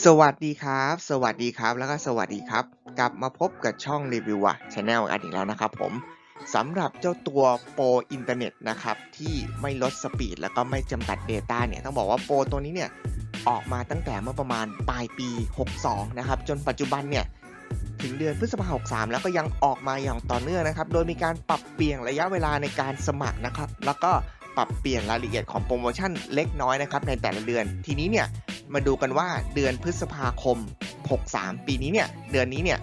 สวัสดีครับ สวัสดีครับแล้วก็สวัสดีครับ กลับมาพบกับช่องรีวิวอะชาแนลอันอีกแล้วนะครับผมสำหรับเจ้าตัวโปรอินเทอร์เน็ตนะครับ ที่ไม่ลดสปีดแล้วก็ไม่จำกัด Data เนี่ย ต้องบอกว่าโปรตัวนี้เนี่ย ออกมาตั้งแต่เมื่อประมาณปลายปี 62 นะครับ จนปัจจุบันเนี่ย ถึงเดือนพฤษภาคม63 แล้วก็ยังออกมาอย่างต่อเนื่องนะครับ โดยมีการปรับเปลี่ยนระยะเวลาในการสมัครนะครับ แล้วก็ปรับเปลี่ยนรายละเอียดของโปรโมชั่นเล็กน้อยนะครับในแต่ละเดือนทีนี้เนี่ย มาดูกันว่าเดือนพฤษภาคม 63 ปีนี้เนี่ย เดือนนี้เนี่ย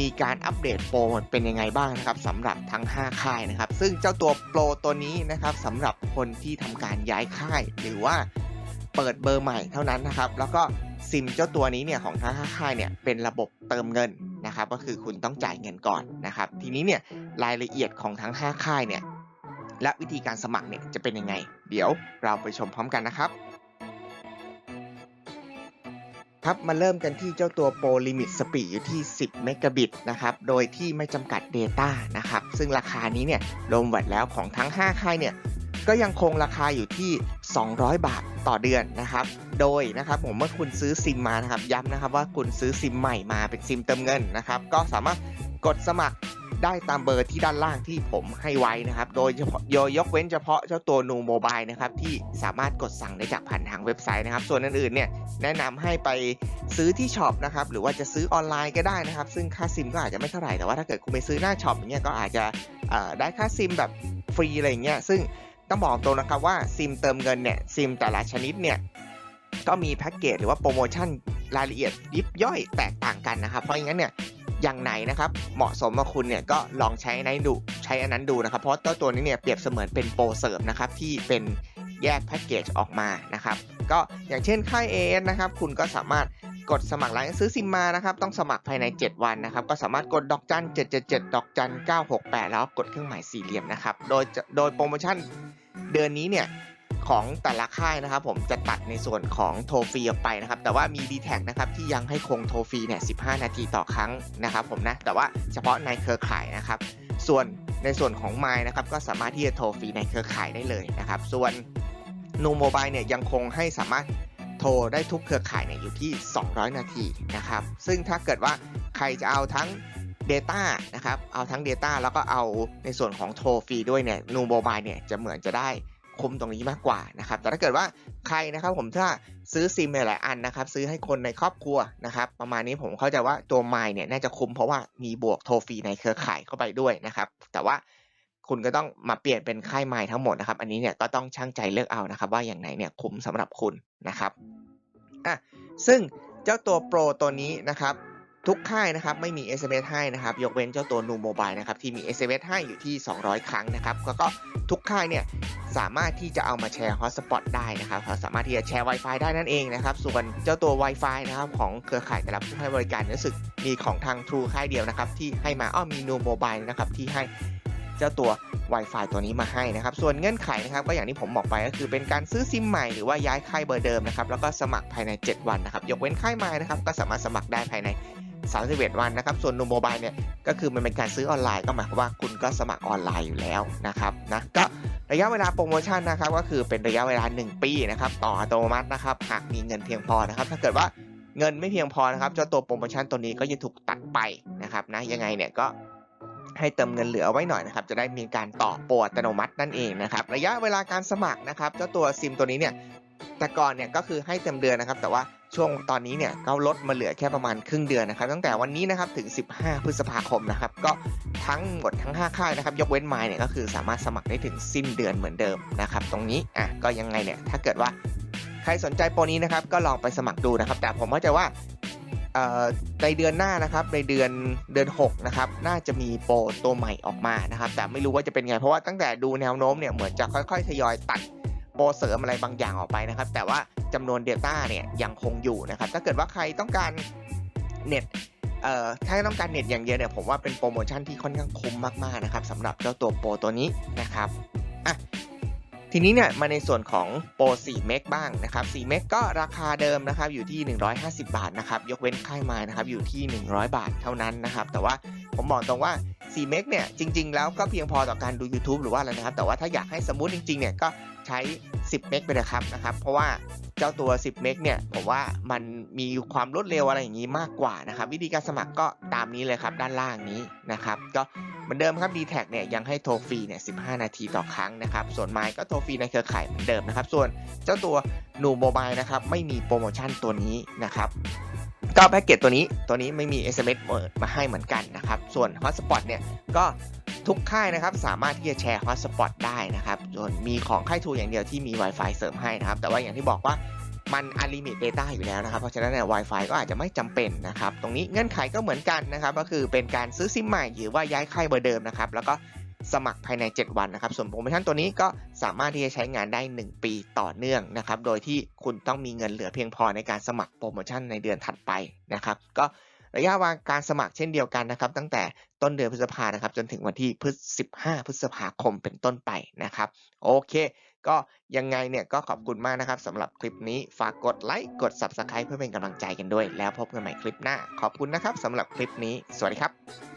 มีการอัปเดตโปรเป็นยังไงบ้างนะครับสำหรับทั้ง 5 ค่ายนะครับ ซึ่งเจ้าตัวโปรตัวนี้นะครับสำหรับคนที่ทำการย้ายค่าย หรือว่าเปิดเบอร์ใหม่เท่านั้นนะครับ แล้วก็ซิมเจ้าตัวนี้เนี่ยของทั้ง 5 ค่ายเนี่ยเป็นระบบเติมเงินนะครับ ก็คือคุณต้องจ่ายเงินก่อนนะครับ ทีนี้เนี่ยรายละเอียดของทั้ง 5 ค่ายเนี่ยและวิธีการสมัครเนี่ยจะเป็นยังไง เดี๋ยวเราไปชมพร้อมกันนะครับ ครับมาเริ่มกันที่เจ้าตัวโปรลิมิตสปีดอยู่ที่ 10 เมกะบิตนะครับ โดยที่ไม่จำกัด Data นะครับ ซึ่งราคานี้เนี่ยรวมแวดแล้วของทั้ง 5 ค่ายเนี่ย ก็ยังคงราคาอยู่ที่ 200 บาทต่อเดือนนะครับ โดยนะครับผมเมื่อคุณซื้อซิมมานะครับ ย้ำนะครับว่าคุณซื้อซิมใหม่มาเป็นซิมเติมเงินนะครับ ก็สามารถกดสมัคร ได้ตามเบอร์ที่ด้านล่างที่ผมให้ไว้นะครับ โดยเฉพาะโยยกเว้นเฉพาะเจ้าตัวนูโมบายนะครับที่สามารถกดสั่งได้จากผ่านทางเว็บไซต์นะครับ ส่วนอื่นๆเนี่ยแนะนำให้ไปซื้อที่ช็อปนะครับหรือว่าจะซื้อออนไลน์ก็ได้นะครับ ซึ่งค่าซิมก็อาจจะไม่เท่าไหร่แต่ว่าถ้าเกิดคุณไปซื้อหน้าช็อปอย่างเงี้ยก็อาจจะได้ค่าซิมแบบฟรีอะไรอย่างเงี้ยซึ่งต้องบอกตรงนะครับว่าซิมเติมเงินเนี่ยซิมแต่ละชนิดเนี่ยก็มีแพ็กเกจหรือว่าโปรโมชั่นรายละเอียดยิบย่อยแตกต่างกันนะครับ เพราะงั้นเนี่ย อย่างไหนนะครับเหมาะสมกับคุณเนี่ยก็ลองใช้ในดูใช้อันนั้นดูนะครับ เพราะเจ้าตัวนี้เนี่ยเปรียบเสมือนเป็นโปรเสริมนะครับที่เป็นแยกแพ็กเกจออกมานะครับก็อย่างเช่นค่าย AS นะครับคุณก็สามารถกดสมัครหลังจากซื้อซิมมานะครับต้องสมัครภายใน 7 วันนะครับก็สามารถกดดอกจัน777 ดอกจัน968 แล้วกดเครื่องหมายสี่เหลี่ยมนะครับโดยโดยโปรโมชั่นเดือนนี้เนี่ย ของแต่ละค่ายนะครับผมจะตัดในส่วนของโทฟีออกไปนะครับแต่ว่ามี d t แทนะครับที่ยังให้คงโทฟีเนี่ย15 นาทีต่อครั้งนะครับผมนะแต่ว่าเฉพาะในเครือข่ายนะครับ ส่วนในส่วนของ m ม l นะครับก็สามารถที่จะโทรฟรีในเครือข่ายได้เลยนะครับส่วนนูโมบายเนี่ยยังคงให้สามารถโทรได้ทุกเครือข่ายเนี่ยอยู่ที่ 200 นาทีนะครับซึ่งถ้าเกิดว่าใครจะเอาทั้ง Data นะครับเอาทั้ง Data แล้วก็เอาในส่วนของโทรฟรีด้วยเนี่ยนูโมบายเนี่ยจะเหมือนจะได้ คุ้มตรงนี้มากกว่านะครับ แต่ถ้าเกิดว่าใครนะครับผมถ้าซื้อซิมหลายอันนะครับ ซื้อให้คนในครอบครัวนะครับ ประมาณนี้ผมเข้าใจว่าตัวไมเนี่ยน่าจะคุ้มเพราะว่ามีบวกโทรฟรีในเครือข่ายเข้าไปด้วยนะครับ แต่ว่าคุณก็ต้องมาเปลี่ยนเป็นค่ายไมทั้งหมดนะครับ อันนี้เนี่ยก็ต้องช่างใจเลือกเอานะครับ ว่าอย่างไหนเนี่ยคุ้มสำหรับคุณนะครับอะซึ่งเจ้าตัวโปรตัวนี้นะครับ ทุกค่ายนะครับไม่มี SMS ให้นะครับยกเว้นเจ้าตัวนูโมบายนะครับที่มี SMS ให้อยู่ที่ 200 ครั้งนะครับแล้วก็ทุกค่ายเนี่ยสามารถที่จะเอามาแชร์ฮอตสปอตได้นะครับสามารถที่จะแชร์ Wi-Fi ได้นั่นเองนะครับส่วนเจ้าตัว Wi-Fi นะครับของเครือข่ายแต่ละผู้ให้บริการรู้สึกมีของทาง True ค่ายเดียวนะครับที่ให้มาอ้อมีนูโมบายนะครับที่ให้เจ้าตัว Wi-Fi ตัวนี้มาให้นะครับ ส่วนเงื่อนไขนะครับก็อย่างที่ผมบอกไปก็คือเป็นการซื้อซิมใหม่หรือว่าย้ายค่ายเบอร์เดิมนะครับแล้วก็สมัครภายใน 7 วันนะครับ ยกเว้นค่ายใหม่นะครับก็สามารถสมัครได้ภายใน 31 วันนะครับ ส่วนนูโมบายเนี่ยก็คือมันเป็นการซื้อออนไลน์ก็หมายความว่าคุณก็สมัครออนไลน์อยู่แล้วนะครับนะก็ระยะเวลาโปรโมชั่นนะครับก็คือเป็นระยะเวลา 1 ปีนะครับต่ออัตโนมัตินะครับหากมีเงินเพียงพอนะครับ ถ้าเกิดว่าเงินไม่เพียงพอนะครับเจ้าตัวโปรโมชั่นตัวนี้ก็จะถูกตัดไปนะครับนะยังไงเนี่ยก็ให้เติมเงินเหลือไว้หน่อยนะครับ จะได้มีการต่อโปรอัตโนมัตินั่นเองนะครับ ระยะเวลาการสมัครนะครับ เจ้าตัวซิมตัวนี้เนี่ยแต่ก่อนเนี่ยก็คือให้เต็มเดือนนะครับ แต่ว่า ช่วงตอนนี้เนี่ยก็ลดมาเหลือแค่ประมาณครึ่งเดือนนะครับ ตั้งแต่วันนี้นะครับถึง 15 พฤษภาคมนะครับก็ทั้งหมดทั้ง 5 ค่ายนะครับ ยกเว้นไมล์เนี่ยก็คือสามารถสมัครได้ถึงสิ้นเดือนเหมือนเดิมนะครับ ตรงนี้อะก็ยังไงเนี่ยถ้าเกิดว่าใครสนใจโปรนี้นะครับก็ลองไปสมัครดูนะครับ แต่ผมเข้าใจว่าในเดือนหน้านะครับในเดือนเดือน6นะครับน่าจะมีโปรตัวใหม่ออกมานะครับ แต่ไม่รู้ว่าจะเป็นไงเพราะว่าตั้งแต่ดูแนวโน้มเนี่ยเหมือนจะค่อยๆทยอยตัด ปรเสริมอะไรบางอย่างออกไปนะครับ แต่ว่าจำนวน Data เนี่ยยังคงอยู่นะครับ ถ้าเกิดว่าใครต้องการเน็ตเอ่อถ้าต้องการเน็ตอย่างเดียวเนี่ยผมว่าเป็นโปรโมชั่นที่ค่อนข้างคุ้มมากๆนะครับสำหรับเจ้าตัวโปรตัวนี้นะครับอะทีนี้เนี่ยมาในส่วนของโปร4เมกบ้างนะครับ4เมกก็ราคาเดิมนะครับอยู่ที่ 150 บาทนะครับยกเว้นค่ายไม้นะครับอยู่ที่ 100 บาทเท่านั้นนะครับแต่ว่าผมบอกตรงว่า4เมกเนี่ยจริง ๆ แล้วก็เพียงพอต่อการดู YouTube หรือว่าอะไรนะครับ แต่ว่าถ้าอยากให้สมูทจริงๆเนี่ยก็ ใช้ 10 เมกไปเลยครับนะครับ เพราะว่าเจ้าตัว 10 เมกเนี่ยผมว่ามันมีความรวดเร็วอะไรอย่างนี้มากกว่านะครับ วิธีการสมัครก็ตามนี้เลยครับ ด้านล่างนี้นะครับ ก็เหมือนเดิมครับ d t แทเนี่ยยังให้โทรฟรีเนี่ย 15 นาทีต่อครั้งนะครับ ส่วนไมค์ก็โทรฟรีในเครือข่ายเหมือนเดิมนะครับ ส่วนเจ้าตัวหนูโมบายนะครับไม่มีโปรโมชั่นตัวนี้นะครับก็แพ็กเกจตัวนี้ตัวนี้ไม่มี SMS มาให้เหมือนกันนะครับ ส่วน Hotspot เนี่ยก็ ทุกค่ายนะครับสามารถที่จะแชร์ Hotspot ได้นะครับส่วนมีของค่ายทูอย่างเดียวที่มี Wi-Fi เสริมให้นะครับ แต่ว่าอย่างที่บอกว่ามัน Unlimited Data อยู่แล้วนะครับ เพราะฉะนั้นเนี่ย Wi-Fi ก็อาจจะไม่จำเป็นนะครับ ตรงนี้เงื่อนไขก็เหมือนกันนะครับ ก็คือเป็นการซื้อซิมใหม่หรือว่าย้ายค่ายเบอร์เดิมนะครับ แล้วก็สมัครภายใน 7 วันนะครับ ส่วนโปรโมชั่นตัวนี้ก็สามารถที่จะใช้งานได้ 1 ปีต่อเนื่องนะครับ โดยที่คุณต้องมีเงินเหลือเพียงพอในการสมัครโปรโมชั่นในเดือนถัดไปนะครับ ก็ ระยะเวลาการสมัครเช่นเดียวกันนะครับ ตั้งแต่ต้นเดือนพฤษภานะครับจนถึงวันที่พฤษ15 พฤษภาคมเป็นต้นไปนะครับ โอเค ก็ยังไงเนี่ยก็ขอบคุณมากนะครับสำหรับคลิปนี้ฝากกดไลค์กด Subscribe เพื่อเป็นกำลังใจกันด้วย แล้วพบกันใหม่คลิปหน้า ขอบคุณนะครับสำหรับคลิปนี้ สวัสดีครับ